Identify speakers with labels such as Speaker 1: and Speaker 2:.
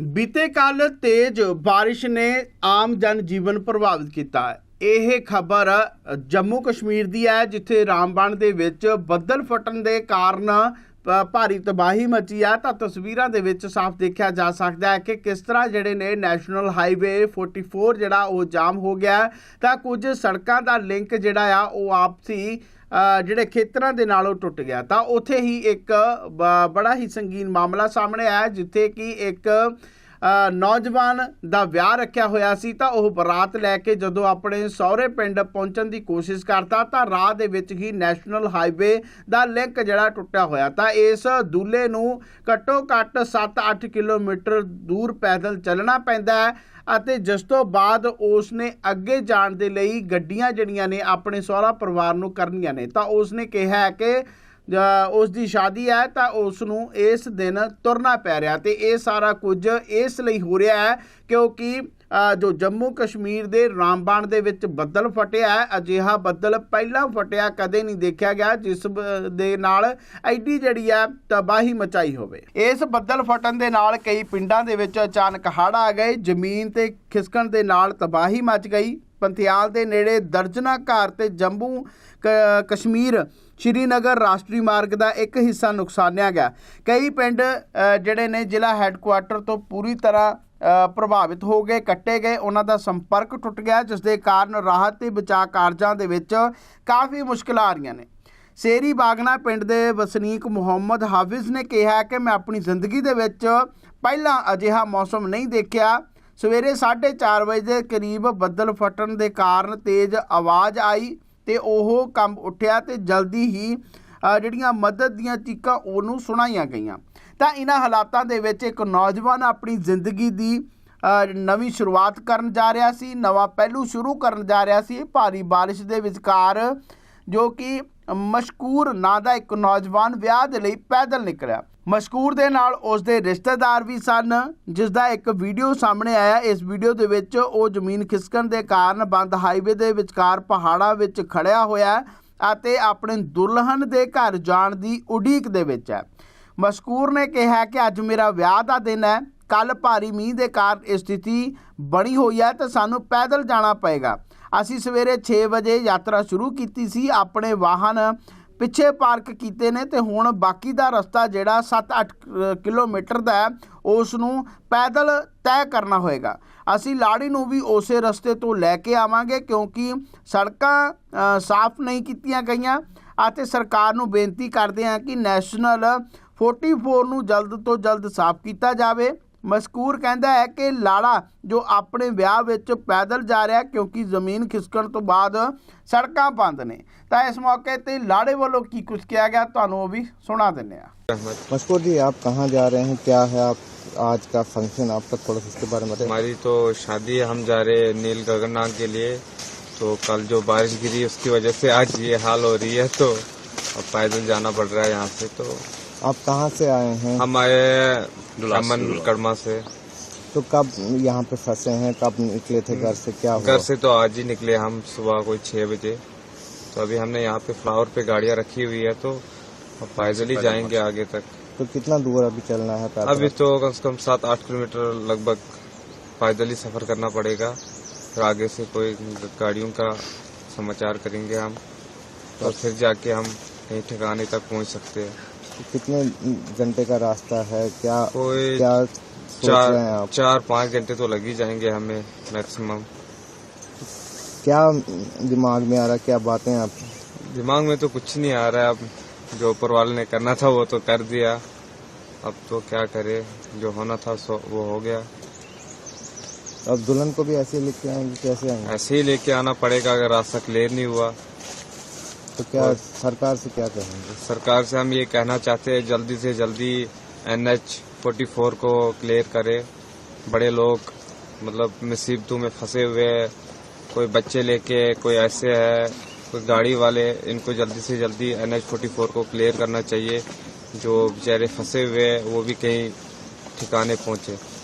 Speaker 1: ਬੀਤੇ ਕੱਲ ਤੇਜ਼ ਬਾਰਿਸ਼ ਨੇ ਆਮ ਜਨ ਜੀਵਨ ਪ੍ਰਭਾਵਿਤ ਕੀਤਾ ਹੈ। ਇਹ ਖਬਰ ਜੰਮੂ ਕਸ਼ਮੀਰ ਦੀ ਹੈ, ਜਿੱਥੇ ਰਾਮਬਨ ਦੇ ਵਿੱਚ ਬੱਦਲ ਫਟਣ ਦੇ ਕਾਰਨ ਭਾਰੀ ਤਬਾਹੀ ਮਚੀ ਆ, ਤਾਂ ਤਸਵੀਰਾਂ ਦੇ ਵਿੱਚ ਸਾਫ਼ ਦੇਖਿਆ ਜਾ ਸਕਦਾ ਹੈ ਕਿ ਕਿਸ ਤਰ੍ਹਾਂ ਜਿਹੜੇ ਨੇ ਨੈਸ਼ਨਲ ਹਾਈਵੇ 44 ਜਿਹੜਾ ਉਹ ਜਾਮ ਹੋ ਗਿਆ ਤਾਂ ਕੁਝ ਸੜਕਾਂ ਦਾ ਲਿੰਕ ਜਿਹੜਾ ਆ, ਉਹ ਆਪਸੀ ਜਿਹੜੇ ਖੇਤਰਾਂ ਦੇ ਨਾਲ ਉਹ ਟੁੱਟ ਗਿਆ। ਤਾਂ ਉੱਥੇ ਹੀ ਇੱਕ ਬ- ਬੜਾ ਹੀ ਸੰਗੀਨ ਮਾਮਲਾ ਸਾਹਮਣੇ ਆਇਆ, ਜਿੱਥੇ ਕਿ ਇੱਕ ਨੌਜਵਾਨ ਦਾ ਵਿਆਹ ਰੱਖਿਆ ਹੋਇਆ ਸੀ ਤਾਂ ਉਹ ਬਰਾਤ ਲੈ ਕੇ ਜਦੋਂ ਆਪਣੇ ਸਹੁਰੇ ਪਿੰਡ ਪਹੁੰਚਣ ਦੀ ਕੋਸ਼ਿਸ਼ ਕਰਦਾ ਤਾਂ ਰਾਹ ਦੇ ਵਿੱਚ ਹੀ ਨੈਸ਼ਨਲ ਹਾਈਵੇ ਦਾ ਲਿੰਕ ਜਿਹੜਾ ਟੁੱਟਿਆ ਹੋਇਆ। ਤਾਂ ਇਸ ਦੂਲੇ ਨੂੰ ਘੱਟੋ ਘੱਟ 7-8 ਕਿਲੋਮੀਟਰ ਦੂਰ ਪੈਦਲ ਚੱਲਣਾ ਪੈਂਦਾ ਹੈ ਅਤੇ ਜਿਸ ਤੋਂ ਬਾਅਦ ਉਸ ਨੇ ਅੱਗੇ ਜਾਣ ਦੇ ਲਈ ਗੱਡੀਆਂ ਜਿਹੜੀਆਂ ਨੇ ਆਪਣੇ ਸਹੁਰਾ ਪਰਿਵਾਰ ਨੂੰ ਕਰਨੀਆਂ ਨੇ। ਤਾਂ ਉਸ ਨੇ ਕਿਹਾ ਕਿ ਉਸ ਦੀ ਸ਼ਾਦੀ ਹੈ ਤਾਂ ਉਸ ਨੂੰ ਇਸ ਦਿਨ ਤੁਰਨਾ ਪੈ ਰਿਹਾ ਤੇ ਇਹ ਸਾਰਾ ਕੁਝ ਇਸ ਲਈ ਹੋ ਰਿਹਾ ਹੈ ਕਿਉਂਕਿ ਜੋ ਜੰਮੂ ਕਸ਼ਮੀਰ ਦੇ ਰਾਮਬਾਣ ਦੇ ਵਿੱਚ ਬੱਦਲ ਫਟਿਆ ਹੈ, ਅਜਿਹਾ ਬੱਦਲ ਪਹਿਲਾਂ ਫਟਿਆ ਕਦੇ ਨਹੀਂ ਦੇਖਿਆ ਗਿਆ, ਜਿਸ ਦੇ ਨਾਲ ਐਡੀ ਜਿਹੜੀ ਹੈ ਤਬਾਹੀ ਮਚਾਈ ਹੋਵੇ। ਇਸ ਬੱਦਲ ਫਟਣ ਦੇ ਨਾਲ ਕਈ ਪਿੰਡਾਂ ਦੇ ਵਿੱਚ ਅਚਾਨਕ ਹੜ੍ਹ ਆ ਗਏ, ਜ਼ਮੀਨ ਤੇ ਖਿਸਕਣ ਦੇ ਨਾਲ ਤਬਾਹੀ ਮਚ ਗਈ। ਪੰਥਿਆਲ ਦੇ ਨੇੜੇ ਦਰਜਨਾ ਘਰ ਤੇ ਜੰਮੂ ਕ- ਕਸ਼ਮੀਰ ਸ਼੍ਰੀਨਗਰ ਰਾਸ਼ਟਰੀ ਮਾਰਗ ਦਾ ਇੱਕ ਹਿੱਸਾ ਨੁਕਸਾਨਿਆ ਗਿਆ। ਕਈ ਪਿੰਡ ਜਿਹੜੇ ਨੇ ਜ਼ਿਲ੍ਹਾ ਹੈੱਡਕੁਆਟਰ ਤੋਂ ਪੂਰੀ ਤਰ੍ਹਾਂ ਪ੍ਰਭਾਵਿਤ ਹੋ ਗਏ, ਕੱਟੇ ਗਏ, ਉਹਨਾਂ ਦਾ ਸੰਪਰਕ ਟੁੱਟ ਗਿਆ ਜਿਸ ਦੇ ਕਾਰਨ ਰਾਹਤ ਤੇ ਬਚਾਅ ਕਾਰਜਾਂ ਦੇ ਵਿੱਚ ਕਾਫੀ ਮੁਸ਼ਕਲਾਂ ਆ ਰਹੀਆਂ ਨੇ। ਸੇਰੀ ਬਾਗਨਾ ਪਿੰਡ ਦੇ ਵਸਨੀਕ ਮੁਹੰਮਦ ਹਾਫਿਜ਼ ਨੇ ਕਿਹਾ ਕਿ ਮੈਂ ਆਪਣੀ ਜ਼ਿੰਦਗੀ ਦੇ ਵਿੱਚ ਪਹਿਲਾਂ ਅਜਿਹਾ ਮੌਸਮ ਨਹੀਂ ਦੇਖਿਆ। ਸਵੇਰੇ 4:30 ਵਜੇ ਦੇ ਕਰੀਬ ਬੱਦਲ ਫਟਣ ਦੇ ਕਾਰਨ ਤੇਜ਼ ਆਵਾਜ਼ ਆਈ ਤੇ ਉਹ ਕੰਬ ਉੱਠਿਆ ਤੇ ਜਲਦੀ ਹੀ ਜਿਹੜੀਆਂ ਮਦਦ ਦੀਆਂ ਚੀਕਾਂ ਉਹਨੂੰ ਸੁਣਾਈਆਂ ਗਈਆਂ। ਤਾਂ ਇਹਨਾਂ ਹਾਲਾਤਾਂ ਦੇ ਵਿੱਚ ਇੱਕ ਨੌਜਵਾਨ ਆਪਣੀ ਜ਼ਿੰਦਗੀ ਦੀ ਨਵੀਂ ਸ਼ੁਰੂਆਤ ਕਰਨ ਜਾ ਰਿਹਾ ਸੀ, ਨਵਾਂ ਪਹਿਲੂ ਸ਼ੁਰੂ ਕਰਨ ਜਾ ਰਿਹਾ ਸੀ। ਭਾਰੀ ਬਾਰਿਸ਼ ਦੇ ਵਿਚਕਾਰ ਜੋ ਕਿ ਮਸ਼ਕੂਰ ਨਾਂ ਦਾ ਇੱਕ ਨੌਜਵਾਨ ਵਿਆਹ ਦੇ ਲਈ ਪੈਦਲ ਨਿਕਲਿਆ। ਮਸ਼ਕੂਰ ਦੇ ਨਾਲ ਉਸ ਦੇ ਰਿਸ਼ਤੇਦਾਰ ਵੀ ਸਨ ਜਿਸ ਦਾ ਇੱਕ ਵੀਡੀਓ ਸਾਹਮਣੇ ਆਇਆ। ਇਸ ਵੀਡੀਓ ਦੇ ਵਿੱਚ ਉਹ ਜ਼ਮੀਨ ਖਿਸਕਣ ਦੇ ਕਾਰਨ ਬੰਦ ਹਾਈਵੇ ਦੇ ਵਿਚਕਾਰ ਪਹਾੜਾਂ ਵਿੱਚ ਖੜਿਆ ਹੋਇਆ ਅਤੇ ਆਪਣੇ ਦੁਲਹਨ ਦੇ ਘਰ ਜਾਣ ਦੀ ਉਡੀਕ ਦੇ ਵਿੱਚ ਹੈ। ਮਸ਼ਕੂਰ ਨੇ ਕਿਹਾ ਕਿ ਅੱਜ ਮੇਰਾ ਵਿਆਹ ਦਾ ਦਿਨ ਹੈ। ਕੱਲ ਭਾਰੀ ਮੀਂਹ ਦੇ ਕਾਰਨ ਇਹ ਸਥਿਤੀ ਬਣੀ ਹੋਈ ਹੈ ਤਾਂ ਸਾਨੂੰ ਪੈਦਲ ਜਾਣਾ ਪਏਗਾ। ਅਸੀਂ ਸਵੇਰੇ 6 ਵਜੇ ਯਾਤਰਾ ਸ਼ੁਰੂ ਕੀਤੀ ਸੀ। ਆਪਣੇ ਵਾਹਨ ਪਿੱਛੇ ਪਾਰਕ ਕੀਤੇ ਨੇ ਤੇ ਹੁਣ ਬਾਕੀ ਦਾ ਰਸਤਾ ਜਿਹੜਾ 7-8 ਕਿਲੋਮੀਟਰ ਦਾ ਹੈ ਉਸ ਨੂੰ ਪੈਦਲ ਤੈਅ ਕਰਨਾ ਹੋਏਗਾ। ਅਸੀਂ ਲਾੜੀ ਨੂੰ ਵੀ ਉਸੇ ਰਸਤੇ ਤੋਂ ਲੈ ਕੇ ਆਵਾਂਗੇ ਕਿਉਂਕਿ ਸੜਕਾਂ ਸਾਫ਼ ਨਹੀਂ ਕੀਤੀਆਂ ਗਈਆਂ ਅਤੇ ਸਰਕਾਰ ਨੂੰ ਬੇਨਤੀ ਕਰਦੇ ਹਾਂ ਕਿ ਨੈਸ਼ਨਲ 44 ਨੂੰ ਜਲਦ ਤੋਂ ਜਲਦ ਸਾਫ਼ ਕੀਤਾ ਜਾਵੇ। ਮਸਕੂਰ ਕਹਿੰਦਾ ਹੈ ਕਿ ਲਾੜਾ ਜੋ ਆਪਣੇ ਵਿਆਹ ਵਿੱਚ ਪੈਦਲ ਜਾ ਰਿਹਾ ਕਿਉਂਕਿ ਜ਼ਮੀਨ ਖਿਸਕਣ ਤੋਂ ਬਾਅਦ ਸੜਕਾਂ ਬੰਦ ਨੇ ਤਾਂ ਇਸ ਮੌਕੇ ਤੇ ਲਾੜੇ ਵੱਲੋਂ ਕੀ ਕੁਝ ਕਿਹਾ ਗਿਆ ਤੁਹਾਨੂੰ ਉਹ ਵੀ ਸੁਣਾ ਦਿੰਨੇ ਆ
Speaker 2: अहमद
Speaker 3: मशकूर जी आप कहाँ जा रहे हैं क्या है आप आज का फंक्शन आपका थोड़ा सा इसके बारे में बताइए
Speaker 2: हमारी तो शादी है हम जा रहे हैं नील गगननाथ के लिए तो कल जो बारिश गिरी उसकी वजह से आज ये हाल हो रही है तो अब पैदल जाना पड़ रहा है यहाँ से तो
Speaker 3: आप कहाँ से आए हैं
Speaker 2: हम आए कड़मा से।
Speaker 3: तो कब यहाँ पे फंसे हैं? कब निकले थे? घर से क्या
Speaker 2: घर से तो आज ही निकले हम सुबह कोई छह बजे। तो अभी हमने यहाँ पे फ्लावर पे गाड़ियाँ रखी हुई है तो पैदल ही जाएँगे आगे तक।
Speaker 3: तो कितना दूर अभी चलना है पैदल?
Speaker 2: अभी तो कम से कम सात आठ किलोमीटर लगभग पैदल ही सफ़र करना पड़ेगा। फिर आगे से कोई गाड़ियों का समाचार करेंगे हम और फिर जाके हम कहीं ठिकाने तक पहुँच सकते हैं।
Speaker 3: कितने घंटे का रास्ता है? क्या क्या सोच
Speaker 2: चार
Speaker 3: रहे हैं आप?
Speaker 2: चार पाँच घंटे तो लग ही जाएँगे हमें मैक्सिमम
Speaker 3: क्या दिमाग में आ रहा है? क्या बातें आप?
Speaker 2: दिमाग में तो कुछ नहीं आ रहा है। अब जो ऊपर वाले ने करना था वो तो कर दिया। अब तो क्या करे? जो होना था सो वो हो गया।
Speaker 3: अब दुल्हन को भी ऐसे लेके आएँगे? कैसे आएँगे?
Speaker 2: ऐसे ही लेके आना पड़ेगा अगर रास्ता क्लियर नहीं हुआ।
Speaker 3: तो क्या सरकार से क्या कहेंगे?
Speaker 2: सरकार से हम ये कहना चाहते हैं जल्दी से जल्दी एन एच फोर्टी फोर को क्लियर करे। बड़े लोग मतलब मुसीबतों में फंसे हुए हैं। कोई बच्चे लेके कोई ऐसे है कोई गाड़ी वाले इनको जल्दी से जल्दी एन एच फोर्टी फोर को क्लियर करना चाहिए। जो बेचारे फंसे हुए हैं वो भी कहीं ठिकाने पहुँचे।